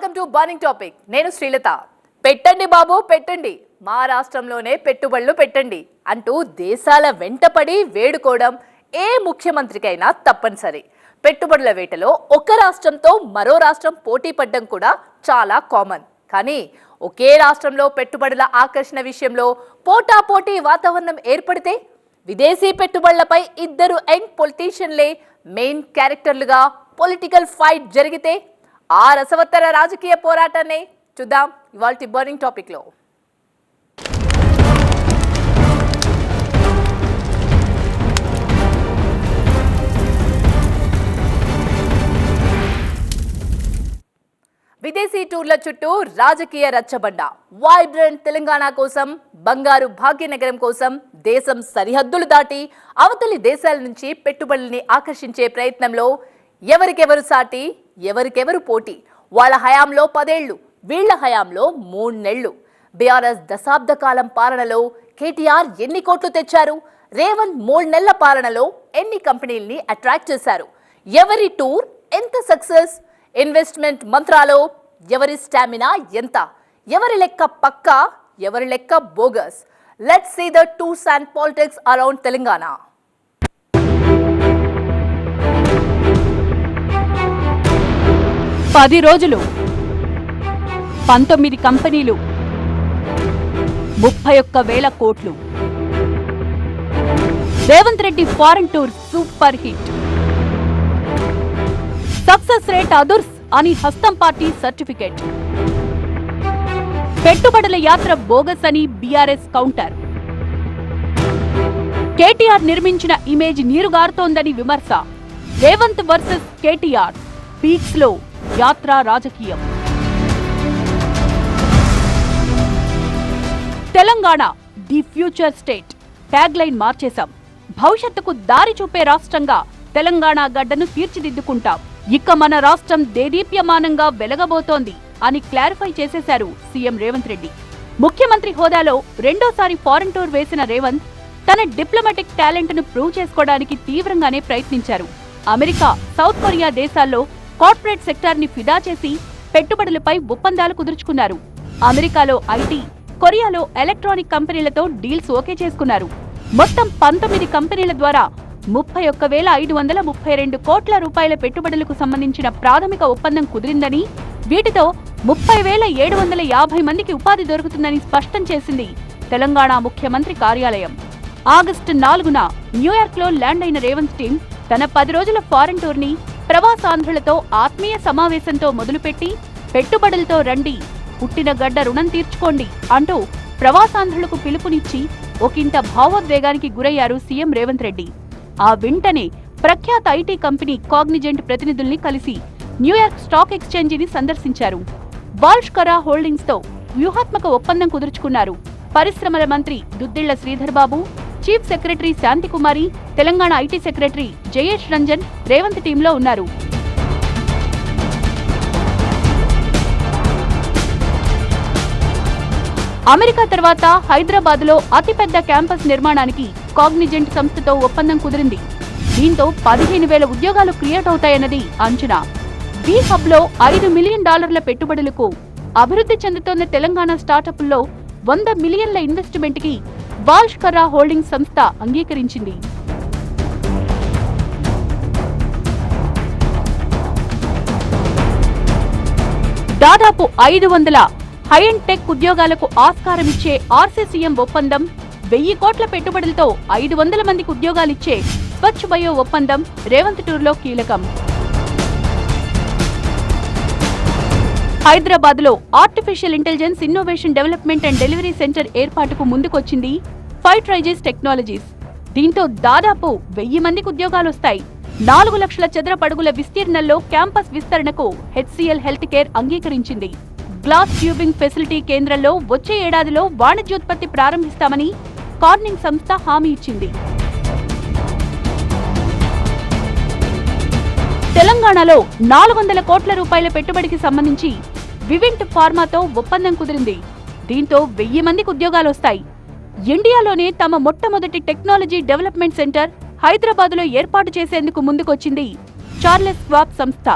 Welcome to burning topic నేను శ్రీలత. పెట్టండి బాబు పెట్టండి. మా రాష్ట్రంలోనే పెట్టుబడులు పెట్టండి అంటూ దేశాల వెంటపడి వేడుకోవడం ఏ ముఖ్యమంత్రికైనా తప్పనిసరి. పెట్టుబడుల వేటలో ఒక రాష్ట్రంతో మరో రాష్ట్రం పోటీ పడ్డం కూడా చాలా కామన్. కానీ ఒకే రాష్ట్రంలో పెట్టుబడుల ఆకర్షణ విషయంలో పోటాపోటీ వాతావరణం ఏర్పడితే విదేశీ పెట్టుబడులపై ఇద్దరు యంగ్ పొలిటీషియన్లే మెయిన్ క్యారెక్టర్లుగా పొలిటికల్ ఫైట్ జరిగితే ఆ రసవత్తర రాజకీయ పోరాటాన్ని చూద్దాం. ఇవాళ బర్నింగ్ టాపిక్లో. విదేశీ టూర్ల చుట్టూ రాజకీయ రచ్చబండ. వైబ్రెంట్ తెలంగాణ కోసం బంగారు భాగ్యనగరం కోసం దేశం సరిహద్దులు దాటి అవతలి దేశాల నుంచి పెట్టుబడుల్ని ఆకర్షించే ప్రయత్నంలో ఎవరికెవరు సాటి? ఎవరికెవరు పోటీ? వాళ్ళ హయాంలో పదేళ్ళు వీళ్ళ హయాంలో మూడు నెళ్ళు బీఆర్ఎస్ దశాబ్ద కాలం పాలనలో కేటీఆర్ ఎన్ని కోట్లు తెచ్చారు? రేవంత్ మూడు నెలల పాలనలో ఎన్ని కంపెనీల్ని అట్రాక్ట్ చేశారు? ఎవరి టూర్ ఎంత సక్సెస్? ఇన్వెస్ట్మెంట్ మంత్రాలో ఎవరి స్టామినా ఎంత? ఎవరి లెక్క పక్క? ఎవరి లెక్క bogus? Let's see the tours and politics around Telangana. పది రోజులు. పంతొమ్మిది కంపెనీలు. ముప్పై ఒక్క వేల కోట్లు. Revanth Reddy foreign tour super hit. Success rate అదుర్స్ అని హస్తం పార్టీ సర్టిఫికెట్. పెట్టుబడుల యాత్ర బోగస్ అని బీఆర్ఎస్ కౌంటర్. కేటీఆర్ నిర్మించిన ఇమేజ్ నీరుగారుతోందని విమర్శ. Revanth versus KTR. పీక్స్లో యాత్ర రాజకీయం. Telangana the future state. Tag line మార్చేశాం. భవిష్యత్తుకు దారి చూపే రాష్ట్రంగా తెలంగాణ గడ్డను తీర్చిదిద్దుకుంటాం. ఇక మన రాష్ట్రం దేదీప్యమానంగా వెలగబోతోంది అని క్లారిఫై చేసేశారు సీఎం రేవంత్ రెడ్డి. ముఖ్యమంత్రి హోదాలో రెండోసారి ఫారెన్ టూర్ వేసిన రేవంత్ తన డిప్లొమాటిక్ టాలెంట్ను ప్రూవ్ చేసుకోవడానికి తీవ్రంగానే ప్రయత్నించారు. అమెరికా సౌత్ కొరియా దేశాల్లో కార్పొరేట్ సెక్టార్ని ఫిదా చేసి పెట్టుబడులపై ఒప్పందాలు కుదుర్చుకున్నారు. అమెరికాలో ఐటీ కొరియాలో ఎలక్ట్రానిక్ కంపెనీలతో డీల్స్ ఓకే చేసుకున్నారు. మొత్తం పంతొమ్మిది కంపెనీల ద్వారా ముప్పై ఒక్క వేల ఐదు వందల ముప్పై రెండు కోట్ల రూపాయల పెట్టుబడులకు సంబంధించిన ప్రాథమిక ఒప్పందం కుదిరిందని వీటితో ముప్పై వేల ఏడు వందల యాభై మందికి ఉపాధి దొరుకుతుందని స్పష్టం చేసింది తెలంగాణ ముఖ్యమంత్రి కార్యాలయం. ఆగస్టు నాలుగున న్యూయార్క్లో ల్యాండ్ అయిన రేవంత్ టీం తన పది రోజుల ఫారెన్ టూర్ని ప్రవాసాంధ్రులతో ఆత్మీయ సమావేశంతో మొదలుపెట్టి పెట్టుబడులతో రండి. పుట్టిన గడ్డ రుణం తీర్చుకోండి అంటూ ప్రవాసాంధ్రులకు పిలుపునిచ్చి ఒకంత భావోద్వేగానికి గురయ్యారు సీఎం రేవంత్ రెడ్డి. ఆ వెంటనే ప్రఖ్యాత ఐటీ కంపెనీ కాగ్నిజెంట్ ప్రతినిధుల్ని కలిసి న్యూయార్క్ స్టాక్ ఎక్స్చేంజిని సందర్శించారు. వాల్ష్ కరా వ్యూహాత్మక ఒప్పందం కుదుర్చుకున్నారు. పరిశ్రమల మంత్రి Duddilla Sridhar Babu chief secretary Shanthikumari Telangana IT secretary Jayesh Ranjan Revanth టీంలో ఉన్నారు. అమెరికా తర్వాత హైదరాబాద్లో అతిపెద్ద క్యాంపస్ నిర్మాణానికి కాగ్నిజెంట్ సంస్థతో ఒప్పందం కుదిరింది. దీంతో పదిహేను వేల ఉద్యోగాలు క్రియేట్ అవుతాయన్నది అంచనా. బీ హబ్లో ఐదు మిలియన్ డాలర్ల పెట్టుబడులకు అభివృద్ధి చెందుతోన్న తెలంగాణ స్టార్టప్ల్లో వంద మిలియన్ల ఇన్వెస్ట్మెంట్కి వాల్ష్ కర్రా హోల్డింగ్ సంస్థ అంగీకరించింది. దాదాపు ఐదు వందల హై అండ్ టెక్ ఉద్యోగాలకు ఆస్కారమిచ్చే ఆర్సీసీఎం ఒప్పందం వెయ్యి కోట్ల పెట్టుబడులతో ఐదు వందల మందికి ఉద్యోగాలిచ్చే స్వచ్ఛ బయో ఒప్పందం రేవంత్ టూర్లో కీలకం. హైదరాబాద్లో artificial intelligence innovation development and delivery centre ఏర్పాటుకు ముందుకొచ్చింది ఫైవ్ రైజెస్ టెక్నాలజీస్. దీంతో దాదాపు వెయ్యి మందికి ఉద్యోగాలొస్తాయి నాలుగు లక్షల చదరపడుగుల విస్తీర్ణంలో క్యాంపస్ విస్తరణకు హెచ్సిఎల్ హెల్త్ కేర్ అంగీకరించింది. గ్లాస్ ట్యూబింగ్ ఫెసిలిటీ కేంద్రంలో వచ్చే ఏడాదిలో వాణిజ్యోత్పత్తి ప్రారంభిస్తామని కార్నింగ్ సంస్థ హామీ ఇచ్చింది. తెలంగాణలో నాలుగు వందల కోట్ల రూపాయల పెట్టుబడికి సంబంధించి వివింట్ ఫార్మాతో ఒప్పందం కుదిరింది. దీంతో వెయ్యి మందికి ఉద్యోగాలొస్తాయి. ఇండియాలోనే తమ మొట్టమొదటి టెక్నాలజీ డెవలప్మెంట్ సెంటర్ హైదరాబాద్లో ఏర్పాటు చేసేందుకు ముందుకొచ్చింది చార్లెస్ స్వాప్ సంస్థ.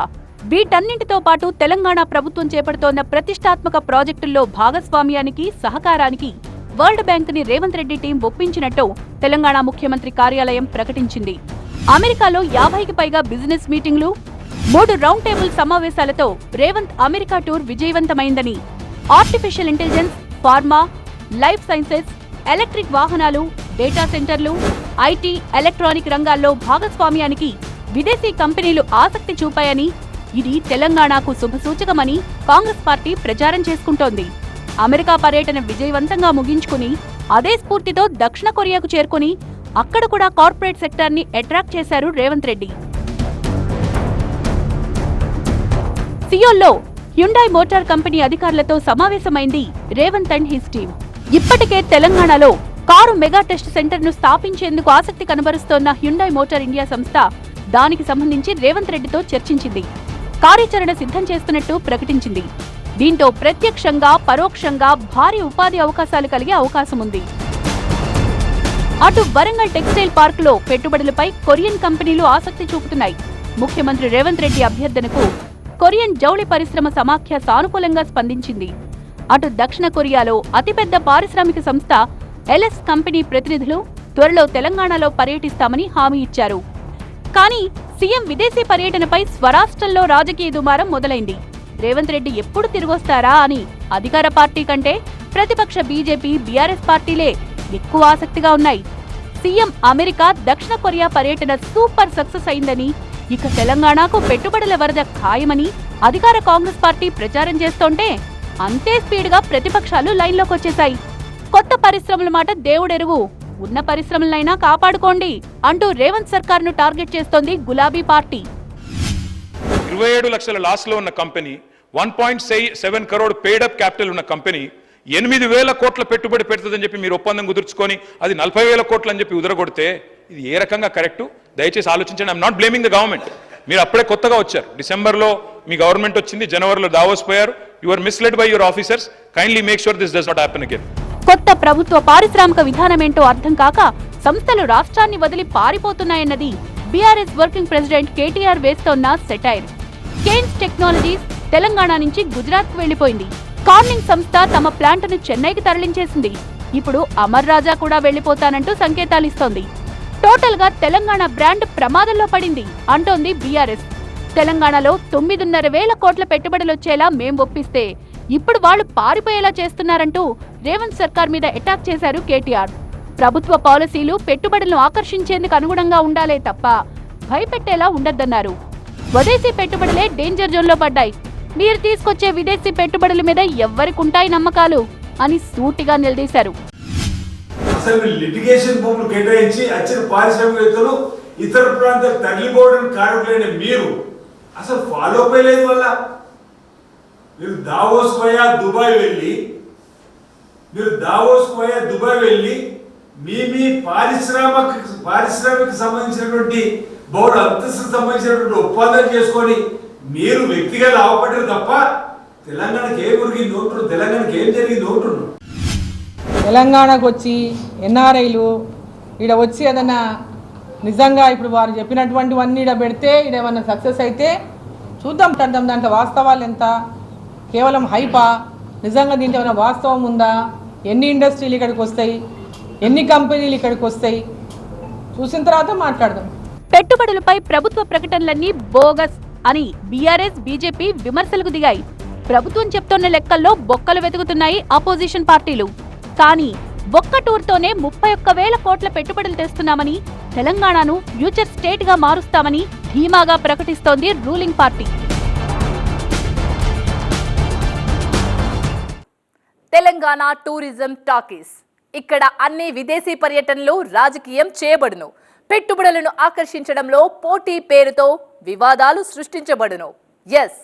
వీటన్నింటితో పాటు తెలంగాణ ప్రభుత్వం చేపడుతోన్న ప్రతిష్టాత్మక ప్రాజెక్టుల్లో భాగస్వామ్యానికి సహకారానికి వరల్డ్ బ్యాంక్ని రేవంత్ రెడ్డి టీం ఒప్పించినట్టు తెలంగాణ ముఖ్యమంత్రి కార్యాలయం ప్రకటించింది. అమెరికాలో యాభైకి పైగా బిజినెస్ మీటింగ్లు మూడు రౌండ్ టేబుల్ సమావేశాలతో Revanth America tour విజయవంతమైందని. Artificial intelligence pharma life sciences electric వాహనాలు డేటా సెంటర్లు ఐటీ ఎలక్ట్రానిక్ రంగాల్లో భాగస్వామ్యానికి విదేశీ కంపెనీలు ఆసక్తి చూపాయని ఇది తెలంగాణకు శుభసూచకమని కాంగ్రెస్ పార్టీ ప్రచారం చేసుకుంటోంది. అమెరికా పర్యటన విజయవంతంగా ముగించుకుని అదే స్ఫూర్తితో దక్షిణ కొరియాకు చేరుకుని అక్కడ కూడా కార్పొరేట్ సెక్టార్ని అట్రాక్ట్ చేశారు రేవంత్ రెడ్డి. సియోల్లో హ్యుండాయ్ మోటార్ కంపెనీ అధికారులతో సమావేశమైంది రేవంత్ అండ్ హిస్ టీమ్. ఇప్పటికే తెలంగాణలో కారు మెగా టెస్ట్ సెంటర్ను స్థాపించేందుకు ఆసక్తి కనబరుస్తోన్న హ్యుండాయ్ మోటార్ ఇండియా సంస్థ దానికి సంబంధించి రేవంత్ రెడ్డితో చర్చించింది. కార్యాచరణ సిద్ధం చేస్తున్నట్టు ప్రకటించింది. దీంతో ప్రత్యక్షంగా పరోక్షంగా భారీ ఉపాధి అవకాశాలు కలిగే అవకాశం ఉంది. అటు వరంగల్ టెక్స్టైల్ పార్క్లో పెట్టుబడులపై కొరియన్ కంపెనీలు ఆసక్తి చూపుతున్నాయి. ముఖ్యమంత్రి రేవంత్ రెడ్డి అభ్యర్థనకు కొరియన్ జౌళి పరిశ్రమ సమాఖ్య సానుకూలంగా స్పందించింది. అటు దక్షిణ కొరియాలో అతిపెద్ద పారిశ్రామిక సంస్థ ఎల్ఎస్ కంపెనీ ప్రతినిధులు త్వరలో తెలంగాణలో పర్యటిస్తామని హామీ ఇచ్చారు. కానీ సీఎం విదేశీ పర్యటనపై స్వరాష్ట్రంలో రాజకీయ దుమారం మొదలైంది. రేవంత్ రెడ్డి ఎప్పుడు తిరిగొస్తారా అని అధికార పార్టీ కంటే ప్రతిపక్ష బీజేపీ బీఆర్ఎస్ పార్టీలే ఎక్కువ ఆసక్తిగా ఉన్నాయి. సీఎం అమెరికా దక్షిణ కొరియా పర్యటన సూపర్ సక్సెస్ అయిందని ఇక తెలంగాణకు పెట్టుబడుల వరద ఖాయమని అధికార కాంగ్రెస్ పార్టీ ప్రచారం చేస్తోంటే అంతే స్పీడ్గా ప్రతిపక్షాలు లైన్లోకి వచ్చేశాయి కొత్త పరిశ్రమల మాట దేవుడెరువు. ఉన్న పరిశ్రమలైనా కాపాడుకోండి అంటూ రేవంత్ సర్కార్ను టార్గెట్ చేస్తోంది గులాబీ పార్టీ. ఇరవై ఏడు లక్షల లాస్లో ఉన్న company one point seven crore paid up capital ఉన్న కంపెనీ ఎనిమిది వేల కోట్ల పెట్టుబడి పెడుతుందని చెప్పి మీరు ఒప్పందం కుదుర్చుకొని అది నలభై వేల కోట్లు అని చెప్పి ఉదరగొడితే ఇది ఏ రకంగా కరెక్టు? దయచేసి ఆలోచించండి I'm not blaming the government మీరు అప్పుడే కొత్తగా వచ్చారు. డిసెంబర్లో మీ గవర్నమెంట్ వచ్చింది జనవరిలో దావోస్ పోయారు. You are misled by your officers kindly make sure this does not happen again కొత్త ప్రభుత్వ పారిశ్రామిక విధానమేంటో అర్థం కాక సంస్థలు రాష్ట్రాన్ని వదిలి పారిపోతున్నాయన్నది బీఆర్ఎస్ వర్కింగ్ ప్రెసిడెంట్ కేటీఆర్ వేస్తోన్న సెటైర్. కేన్స్ టెక్నాలజీస్ తెలంగాణ నుంచి గుజరాత్కు వెళ్ళిపోయింది కార్నింగ్ సంస్థ తమ ప్లాంట్ను చెన్నైకి తరలించేసింది. ఇప్పుడు అమర్ రాజా కూడా వెళ్ళిపోతానంటూ సంకేతాలిస్తోంది టోటల్గా తెలంగాణ బ్రాండ్ ప్రమాదంలో పడింది అంటోంది బీఆర్ఎస్. తెలంగాణలో తొమ్మిదిన్నర వేల కోట్ల పెట్టుబడులొచ్చేలా మేం ఒప్పిస్తే ఇప్పుడు వాళ్ళు పారిపోయేలా చేస్తున్నారంటూ రేవంత్ సర్కార్ మీద అటాక్ చేశారు కేటీఆర్. ప్రభుత్వ పాలసీలు పెట్టుబడులను ఆకర్షించేందుకు అనుగుణంగా ఉండాలే తప్ప భయపెట్టేలా ఉండొద్దన్నారు. స్వదేశీ పెట్టుబడులే డేంజర్ జోన్లో పడ్డాయి. మీరు తీసుకొచ్చే విదేశీ పెట్టుబడుల మీద ఎవ్వరికుంటాయి నమ్మకాలు అని సూటిగా నిలదీశారు. అసలు లిటిగేషన్ భూములు కేటాయించి వచ్చిన పారిశ్రామికవేత్తలు ఇతర ప్రాంతాలకు తరలిపోవడానికి కారకులైన మీరు అసలు ఫాలో అప్ అయ్యలేదు వల్ల మీరు దావోస్ పోయా దుబాయ్ వెళ్ళి మీరు దావోస్ పోయా దుబాయ్ వెళ్ళి మీ మీ పారిశ్రామిక పారిశ్రామిక సంబంధించినటువంటి బౌద్ధ అంతస్తుకు సంబంధించినటువంటి ఒప్పందం చేసుకొని మీరు వ్యక్తిగా లాభపడ్డారు తప్ప తెలంగాణకి ఏం ఉరిగింది ఉంటున్నారు తెలంగాణకి ఏం జరిగింది? ఉంటున్నారు తెలంగాణకు వచ్చి ఎన్ఆర్ఐలు ఈడ వచ్చి ఏదన్నా నిజంగా ఇప్పుడు వారు చెప్పినటువంటివన్నీ ఈడ పెడితే ఈడ ఏమన్నా సక్సెస్ అయితే చూద్దాం అంటాం. దాంట్లో వాస్తవాలు ఎంత? కేవలం హైపా? నిజంగా దీంట్లో ఏమైనా వాస్తవం ఉందా? ఎన్ని ఇండస్ట్రీలు ఇక్కడికి వస్తాయి? ఎన్ని కంపెనీలు ఇక్కడికి వస్తాయి? చూసిన తర్వాత మాట్లాడదాం. పెట్టుబడులపై ప్రభుత్వ ప్రకటనలన్నీ బోగస్ అని బీఆర్ఎస్ బీజేపీ విమర్శలకు దిగాయి. ప్రభుత్వం చెప్తున్న లెక్కల్లో బొక్కలు వెతుకుతున్నాయి అపోజిషన్ పార్టీలు. కానీ ఒక్క టూర్తోనే ముప్పై ఒక్క వేల కోట్ల పెట్టుబడులు తెస్తున్నామని తెలంగాణను ఫ్యూచర్ స్టేట్గా మారుస్తామని ధీమాగా ప్రకటిస్తోంది ruling party. Telangana tourism talkies. ఇక్కడ అన్ని విదేశీ పర్యటనలు రాజకీయం చేయబడును. పెట్టుబడులను ఆకర్షించడంలో పోటీ పేరుతో వివాదాలు సృష్టించబడును. ఎస్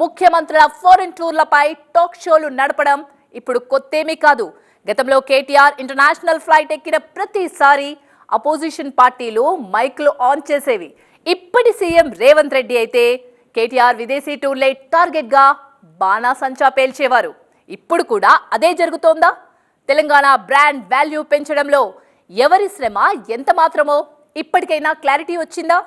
ముఖ్యమంత్రుల ఫారెన్ టూర్లపై టాక్ షోలు నడపడం ఇప్పుడు కొత్తేమీ కాదు. గతంలో కేటీఆర్ ఇంటర్నేషనల్ ఫ్లైట్ ఎక్కిన ప్రతిసారి అపోజిషన్ పార్టీలు మైక్లు ఆన్ చేసేవి. ఇప్పటి సీఎం రేవంత్ రెడ్డి అయితే కేటీఆర్ విదేశీ టూర్లే టార్గెట్గా బాణాసంచా పేల్చేవారు. ఇప్పుడు కూడా అదే జరుగుతోందా? తెలంగాణ బ్రాండ్ వాల్యూ పెంచడంలో ఎవరి శ్రమ ఎంత మాత్రమో ఇప్పటికైనా క్లారిటీ వచ్చిందా?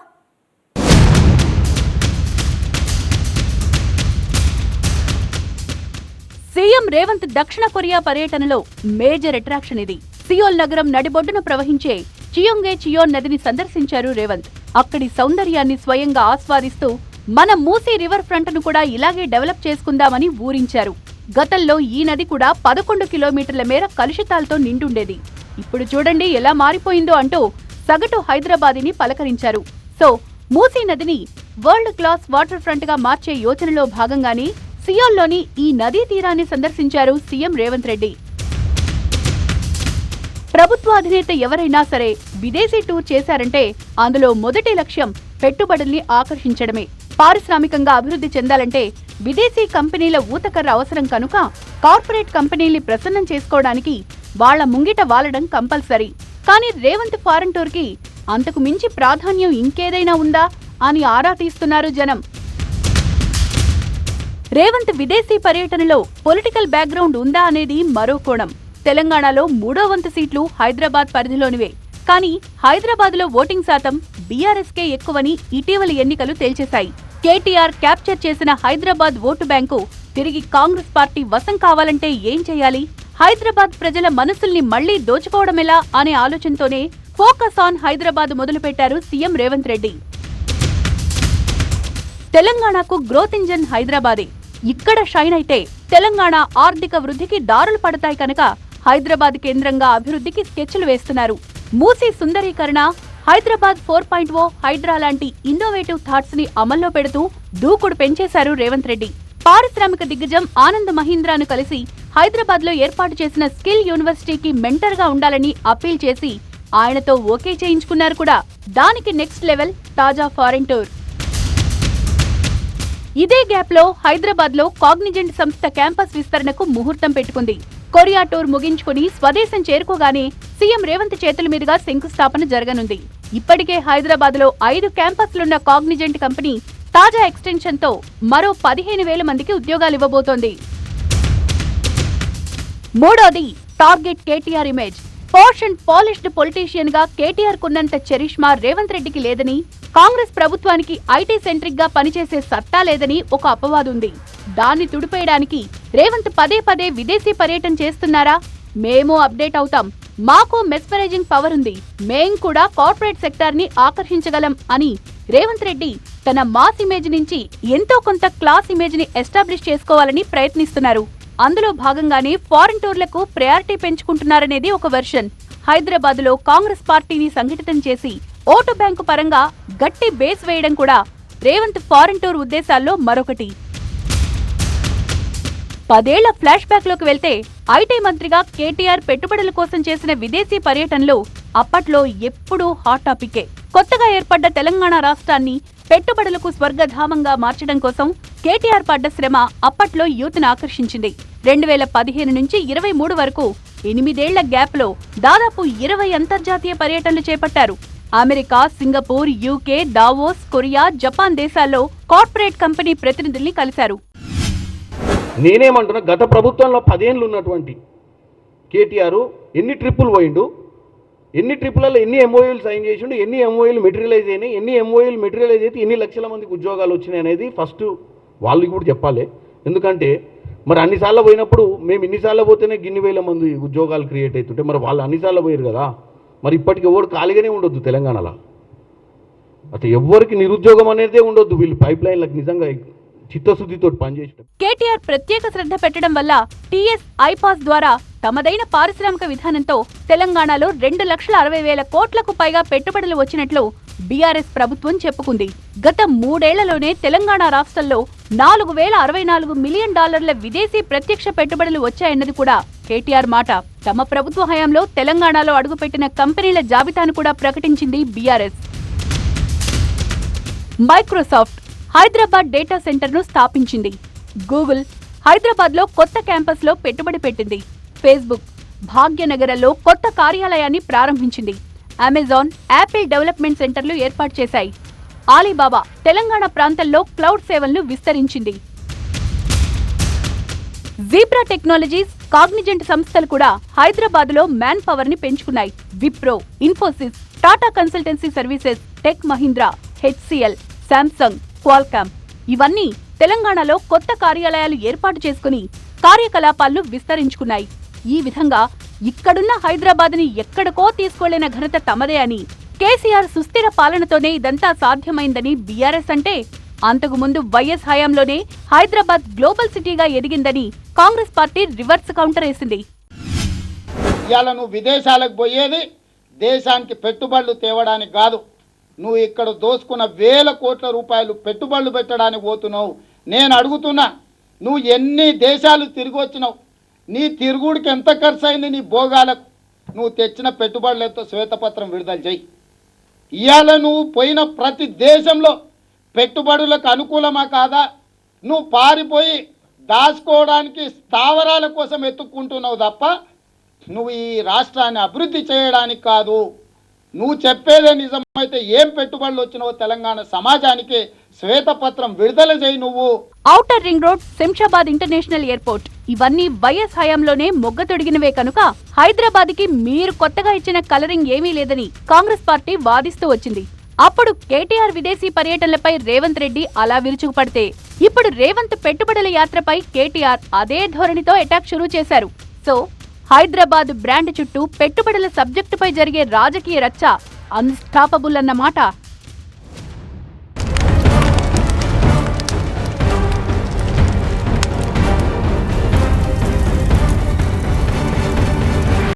సీఎం రేవంత్ దక్షిణ కొరియా పర్యటనలో మేజర్ అట్రాక్షన్ ఇది. సియోల్ నగరం నడిబొడ్డున ప్రవహించే చియోంగే చియోన్ నదిని సందర్శించారు రేవంత్. అక్కడి సౌందర్యాన్ని స్వయంగా ఆస్వాదిస్తూ మన మూసీ రివర్ ఫ్రంట్ను కూడా ఇలాగే డెవలప్ చేసుకుందామని ఊరించారు. గతంలో ఈ నది కూడా పదకొండు కిలోమీటర్ల మేర కలుషితాలతో నిండుండేది. ఇప్పుడు చూడండి ఎలా మారిపోయిందో అంటూ సగటు హైదరాబాదీని పలకరించారు. సో మూసీ నదిని వరల్డ్ క్లాస్ వాటర్ ఫ్రంట్గా మార్చే యోచనలో భాగంగానే సియోల్లోని ఈ నదీ తీరాన్ని సందర్శించారు సీఎం రేవంత్ రెడ్డి. ప్రభుత్వ అధినేత ఎవరైనా సరే విదేశీ టూర్ చేశారంటే అందులో మొదటి లక్ష్యం పెట్టుబడుల్ని ఆకర్షించడమే. పారిశ్రామికంగా అభివృద్ధి చెందాలంటే విదేశీ కంపెనీల ఊతకర్ర అవసరం కనుక కార్పొరేట్ కంపెనీల్ని ప్రసన్నం చేసుకోవడానికి వాళ్ళ ముంగిట వాలడం కంపల్సరీ. కానీ రేవంత్ ఫారెన్ టూర్కి అంతకు మించి ప్రాధాన్యం ఇంకేదైనా ఉందా అని ఆరా తీస్తున్నారు జనం. రేవంత్ విదేశీ పర్యటనలో పొలిటికల్ బ్యాక్గ్రౌండ్ ఉందా అనేది మరో కోణం. తెలంగాణలో మూడో వంతు సీట్లు హైదరాబాద్ పరిధిలోనివే. కానీ హైదరాబాద్లో ఓటింగ్ శాతం బీఆర్ఎస్కే ఎక్కువని ఇటీవలి ఎన్నికలు తేల్చేశాయి. కేటీఆర్ క్యాప్చర్ చేసిన హైదరాబాద్ ఓటు బ్యాంకు తిరిగి కాంగ్రెస్ పార్టీ వశం కావాలంటే ఏం చేయాలి? హైదరాబాద్ ప్రజల మనసుల్ని మళ్ళీ దోచుకోవడమెలా అనే ఆలోచనతోనే ఫోకస్ ఆన్ హైదరాబాద్ మొదలుపెట్టారు సీఎం రేవంత్ రెడ్డి. తెలంగాణకు గ్రోత్ ఇంజన్ హైదరాబాదే. ఇక్కడ షైన్ అయితే తెలంగాణ ఆర్థిక వృద్ధికి దారులు పడతాయి కనుక హైదరాబాద్ కేంద్రంగా అభివృద్ధికి స్కెచ్లు వేస్తున్నారు. మూసీ సుందరీకరణ Hyderabad four point O Hydraa innovative innovative థాట్స్ని అమల్లో పెడుతూ దూకుడు పెంచేశారు రేవంత్ రెడ్డి. పారిశ్రామిక దిగ్గజం ఆనంద్ మహీంద్రాను కలిసి హైదరాబాద్లో ఏర్పాటు చేసిన స్కిల్ యూనివర్సిటీకి మెంటర్గా ఉండాలని అప్పీల్ చేసి ఆయనతో ఓకే చేయించుకున్నారు కూడా. దానికి నెక్స్ట్ లెవెల్ తాజా ఫారెన్ టూర్. ఇదే గ్యాప్లో హైదరాబాద్లో కాగ్నిజెంట్ సంస్థ క్యాంపస్ విస్తరణకు ముహూర్తం పెట్టుకుంది. కొరియా టూర్ ముగించుకుని స్వదేశం చేరుకోగానే సీఎం రేవంత్ చేతుల మీదుగా శంకుస్థాపన జరగనుంది. ఇప్పటికే హైదరాబాద్లో ఐదు క్యాంపస్లున్న కాగ్నిజెంట్ కంపెనీ తాజా ఎక్స్టెన్షన్తో మరో పదిహేను వేల మందికి ఉద్యోగాలు ఇవ్వబోతోంది. మూడోది target KTR image. Posh and polished పొలిటీషియన్గా KTR కున్నంత చరిష్మా రేవంత్ రెడ్డికి లేదని కాంగ్రెస్ ప్రభుత్వానికి ఐటీ సెంట్రిక్గా పనిచేసే సత్తా లేదని ఒక అపవాదుంది దాన్ని తుడిపేయడానికి రేవంత్ పదే పదే విదేశీ పర్యటన చేస్తున్నారా? మేము అప్డేట్ అవుతాం. మాకు మెస్పరైజింగ్ పవర్ ఉంది. మేం కూడా కార్పొరేట్ సెక్టార్ని ఆకర్షించగలం అని రేవంత్ రెడ్డి తన మాస్ ఇమేజ్ నుంచి ఎంతో కొంత క్లాస్ ఇమేజ్ని ఎస్టాబ్లిష్ చేసుకోవాలని ప్రయత్నిస్తున్నారు. అందులో భాగంగానే ఫారిన్ టూర్లకు ప్రయారిటీ పెంచుకుంటున్నారనేది ఒక వెర్షన్. హైదరాబాద్లో కాంగ్రెస్ పార్టీని సంఘటితం చేసి ఓటు బ్యాంకు పరంగా గట్టి బేస్ వేయడం కూడా రేవంత్ ఫారెన్ టూర్ ఉద్దేశాల్లో మరొకటి. పదేళ్ళ ఫ్లాష్ బ్యాక్లోకి వెళ్తే ఐటీ మంత్రిగా కేటీఆర్ పెట్టుబడుల కోసం చేసిన విదేశీ పర్యటనలో అప్పట్లో ఎప్పుడూ హాట్ టాపికే. కొత్తగా ఏర్పడ్డ తెలంగాణ రాష్ట్రాన్ని పెట్టుబడులకు స్వర్గధామంగా మార్చడం కోసం కేటీఆర్ పడ్డ శ్రమ అప్పట్లో యూత్ను ఆకర్షించింది. రెండు వేల పదిహేను నుంచి ఇరవై మూడు వరకు ఎనిమిదేళ్ళ గ్యాప్లో దాదాపు ఇరవై అంతర్జాతీయ పర్యటనలు చేపట్టారు. America Singapore UK Davos Korea Japan దేశాల్లో కార్పొరేట్ కంపెనీ ప్రతినిధుల్ని కలిశారు. నేనేమంటున్నా గత ప్రభుత్వంలో పదేళ్ళు ఉన్నటువంటి కేటీఆర్ ఎన్ని ట్రిప్పులు పోయిండు? ఎన్ని ట్రిప్పులలో ఎన్ని ఎంఓయూలు సైన్ చేసిండు? ఎన్ని ఎంఓయూలు మెటీరియలైజ్ అయినాయి? ఎన్ని ఎంఓయూలు మెటీరియలైజ్ అయితే ఎన్ని లక్షల మందికి ఉద్యోగాలు వచ్చినాయి అనేది ఫస్ట్ వాళ్ళకి కూడా చెప్పాలి. ఎందుకంటే మరి అన్నిసార్లు పోయినప్పుడు మేము ఇన్నిసార్లు పోతేనే గిన్ని వేల మంది ఉద్యోగాలు క్రియేట్ అవుతుంటే మరి వాళ్ళు అన్నిసార్లు పోయారు కదా. మరి ఇప్పటికి ఎవరు ఖాళీగానే ఉండొద్దు తెలంగాణలో. అసలు ఎవ్వరికి నిరుద్యోగం అనేదే ఉండొద్దు. వీళ్ళు పైప్ లైన్లకు నిజంగా చిత్తశుద్ధితో పనిచేసిన కేటీఆర్ ప్రత్యేక శ్రద్ధ పెట్టడం వల్ల టీఎస్ ఐపాస్ ద్వారా తమదైన పారిశ్రామిక విధానంతో తెలంగాణలో రెండు లక్షల అరవై వేల కోట్లకు పైగా పెట్టుబడులు వచ్చినట్లు బీఆర్ఎస్ ప్రభుత్వం చెప్పుకుంది. గత మూడేళ్ళలోనే తెలంగాణ రాష్ట్రంలో నాలుగు వేల అరవై నాలుగు మిలియన్ డాలర్ల విదేశీ ప్రత్యక్ష పెట్టుబడులు వచ్చాయన్నది కూడా కేటీఆర్ మాట. తమ ప్రభుత్వ హయాంలో తెలంగాణలో అడుగుపెట్టిన కంపెనీల జాబితాను కూడా ప్రకటించింది బీఆర్ఎస్. మైక్రోసాఫ్ట్ హైదరాబాద్ డేటా సెంటర్ను స్థాపించింది. గూగుల్ హైదరాబాద్లో కొత్త క్యాంపస్లో పెట్టుబడి పెట్టింది. ఫేస్బుక్ భాగ్యనగరంలో కొత్త కార్యాలయాన్ని ప్రారంభించింది. అమెజాన్ యాపిల్ డెవలప్మెంట్ సెంటర్లు ఏర్పాటు చేశాయి. ఆలీబాబా తెలంగాణ ప్రాంతంలో క్లౌడ్ సేవలను విస్తరించింది. జీబ్రా టెక్నాలజీస్ కాగ్నిజెంట్ సంస్థలు కూడా హైదరాబాద్లో మ్యాన్ పవర్ని పెంచుకున్నాయి Wipro Infosys Tata consultancy services tech Mahindra HCL Samsung Qualcomm ఇవన్నీ తెలంగాణలో కొత్త కార్యాలయాలు ఏర్పాటు చేసుకుని కార్యకలాపాలను విస్తరించుకున్నాయి. ఈ విధంగా ఇక్కడున్న హైదరాబాద్ని ఎక్కడికో తీసుకోలేన ఘనత తమదే అని కేసీఆర్ సుస్థిర పాలనతోనే ఇదంతా సాధ్యమైందని బీఆర్ఎస్ అంటే అంతకుముందు వైఎస్ హయాంలోనే హైదరాబాద్ గ్లోబల్ సిటీగా ఎదిగిందని కాంగ్రెస్ పార్టీ రివర్స్ కౌంటర్ వేసింది. ఇవాళ నువ్వు విదేశాలకు పోయేది దేశానికి పెట్టుబడులు తేవడానికి కాదు. నువ్వు ఇక్కడ దోసుకున్న వేల కోట్ల రూపాయలు పెట్టుబడులు పెట్టడానికి పోతున్నావు. నేను అడుగుతున్నా నువ్వు ఎన్ని దేశాలు తిరిగి వచ్చినావు? నీ తిరుగుడికి ఎంత ఖర్చు అయింది నీ భోగాలకు? నువ్వు తెచ్చిన పెట్టుబడులతో శ్వేతపత్రం విడుదల చేయి. ఇవాళ నువ్వు పోయిన ప్రతి దేశంలో పెట్టుబడులకు అనుకూలమా కాదా? నువ్వు పారిపోయి దాచుకోవడానికి స్థావరాల కోసం ఎత్తుక్కుంటున్నావు తప్ప నువ్వు ఈ రాష్ట్రాన్ని అభివృద్ధి చేయడానికి కాదు. నువ్వు చెప్పేదే నిజమైతే ఏం పెట్టుబడులు వచ్చినావో తెలంగాణ సమాజానికి శ్వేతపత్రం విడుదల చేయి నువ్వు. Outer ring road Shamshabad international airport. ఇవన్నీ వైఎస్ హయాంలోనే మొగ్గ తొడిగినవే కనుక హైదరాబాద్కి మీరు కొత్తగా ఇచ్చిన కలరింగ్ ఏమీ లేదని కాంగ్రెస్ పార్టీ వాదిస్తూ వచ్చింది. అప్పుడు కేటీఆర్ విదేశీ పర్యటనలపై రేవంత్ రెడ్డి అలా విరుచుకుపడితే ఇప్పుడు రేవంత్ పెట్టుబడుల యాత్రపై కేటీఆర్ అదే ధోరణితో అటాక్ షురూ చేశారు. సో హైదరాబాద్ బ్రాండ్ చుట్టూ పెట్టుబడుల సబ్జెక్టుపై జరిగే రాజకీయ రచ్చ అన్స్టాపబుల్ అన్నమాట